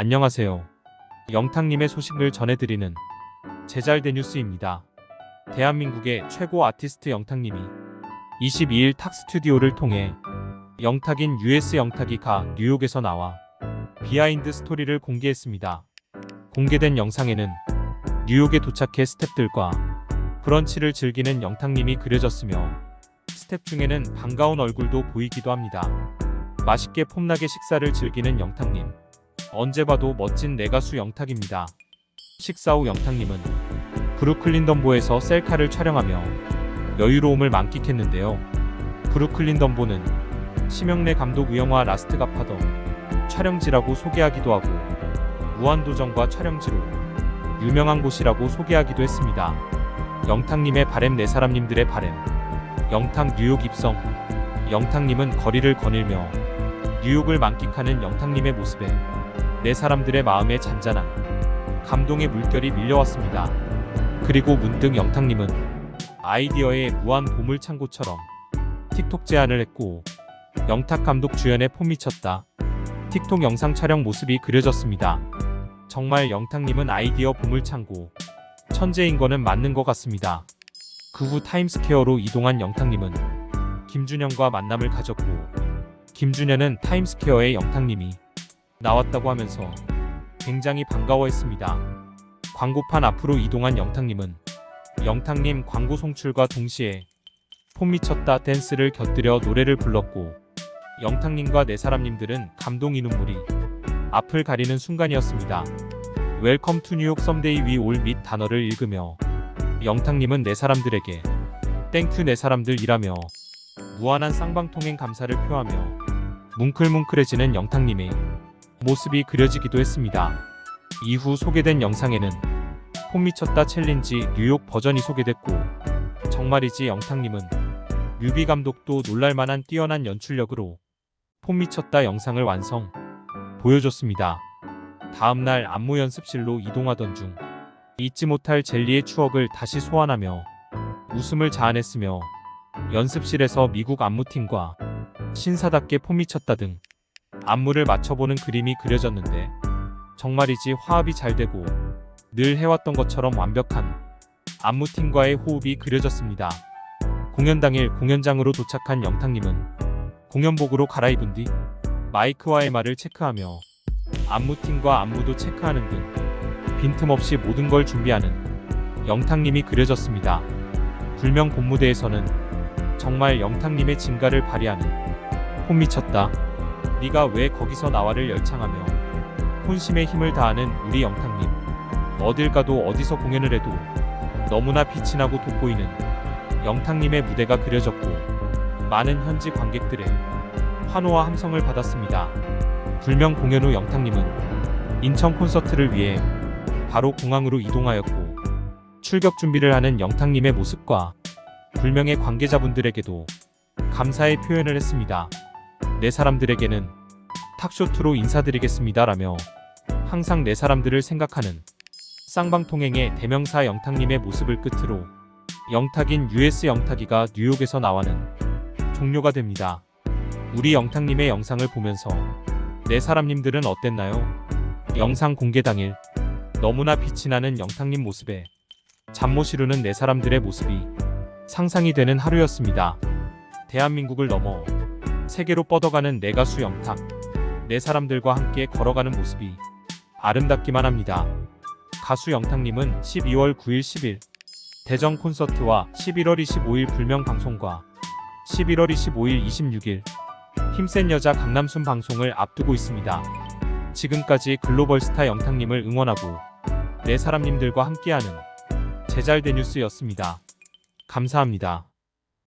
안녕하세요. 영탁님의 소식을 전해드리는 제잘된 뉴스입니다. 대한민국의 최고 아티스트 영탁님이 22일 탁 스튜디오를 통해 영탁인 US 영탁이 가 뉴욕에서 나와 비하인드 스토리를 공개했습니다. 공개된 영상에는 뉴욕에 도착해 스탭들과 브런치를 즐기는 영탁님이 그려졌으며 스탭 중에는 반가운 얼굴도 보이기도 합니다. 맛있게 폼나게 식사를 즐기는 영탁님. 언제 봐도 멋진 내 가수 영탁입니다. 식사 후 영탁님은 브루클린 덤보에서 셀카를 촬영하며 여유로움을 만끽했는데요. 브루클린 덤보는 심영래 감독 영화 라스트 가파더 촬영지라고 소개하기도 하고 무한도전과 촬영지로 유명한 곳이라고 소개하기도 했습니다. 영탁님의 바램 네 사람님들의 바램 영탁 뉴욕 입성 영탁님은 거리를 거닐며 뉴욕을 만끽하는 영탁님의 모습에 네 사람들의 마음에 잔잔한 감동의 물결이 밀려왔습니다. 그리고 문득 영탁님은 아이디어의 무한 보물창고처럼 틱톡 제안을 했고 영탁 감독 주연의 폼 미쳤다. 틱톡 영상 촬영 모습이 그려졌습니다. 정말 영탁님은 아이디어 보물창고 천재인 거는 맞는 것 같습니다. 그 후 타임스퀘어로 이동한 영탁님은 김준현과 만남을 가졌고 김준현은 타임스퀘어에 영탁님이 나왔다고 하면서 굉장히 반가워했습니다. 광고판 앞으로 이동한 영탁님은 영탁님 광고 송출과 동시에 폼 미쳤다 댄스를 곁들여 노래를 불렀고 영탁님과 네 사람님들은 감동이 눈물이 앞을 가리는 순간이었습니다. 웰컴 투 뉴욕 썸데이 위 올 및 단어를 읽으며 영탁님은 네 사람들에게 땡큐 네 사람들이라며 무한한 쌍방통행 감사를 표하며 뭉클뭉클해지는 영탁님의 모습이 그려지기도 했습니다. 이후 소개된 영상에는 폼 미쳤다 챌린지 뉴욕 버전이 소개됐고 정말이지 영탁님은 뮤비 감독도 놀랄만한 뛰어난 연출력으로 폼 미쳤다 영상을 완성 보여줬습니다. 다음날 안무 연습실로 이동하던 중 잊지 못할 젤리의 추억을 다시 소환하며 웃음을 자아냈으며 연습실에서 미국 안무팀과 신사답게 폼 미쳤다 등 안무를 맞춰보는 그림이 그려졌는데 정말이지 화합이 잘 되고 늘 해왔던 것처럼 완벽한 안무팀과의 호흡이 그려졌습니다. 공연 당일 공연장으로 도착한 영탁님은 공연복으로 갈아입은 뒤 마이크와의 말을 체크하며 안무팀과 안무도 체크하는 등 빈틈없이 모든 걸 준비하는 영탁님이 그려졌습니다. 불명 본무대에서는 정말 영탁님의 진가를 발휘하는 폼 미쳤다. 네가 왜 거기서 나와를 열창하며 혼심의 힘을 다하는 우리 영탁님. 어딜 가도 어디서 공연을 해도 너무나 빛이 나고 돋보이는 영탁님의 무대가 그려졌고 많은 현지 관객들의 환호와 함성을 받았습니다. 불명 공연 후 영탁님은 인천 콘서트를 위해 바로 공항으로 이동하였고 출격 준비를 하는 영탁님의 모습과 불명의 관계자분들에게도 감사의 표현을 했습니다. 네 사람들에게는 탁쇼트로 인사드리겠습니다라며 항상 네 사람들을 생각하는 쌍방통행의 대명사 영탁님의 모습을 끝으로 영탁인 US 영탁이가 뉴욕에서 나와는 종료가 됩니다. 우리 영탁님의 영상을 보면서 네 사람님들은 어땠나요? 영상 공개 당일 너무나 빛이 나는 영탁님 모습에 잠 못 이루는 네 사람들의 모습이 상상이 되는 하루였습니다. 대한민국을 넘어 세계로 뻗어가는 내 가수 영탁 네 사람들과 함께 걸어가는 모습이 아름답기만 합니다. 가수 영탁님은 12월 9일 10일 대전 콘서트와 11월 25일 불명 방송과 11월 25일 26일 힘센 여자 강남순 방송을 앞두고 있습니다. 지금까지 글로벌 스타 영탁님을 응원하고 네 사람님들과 함께하는 제잘된 뉴스였습니다. 감사합니다.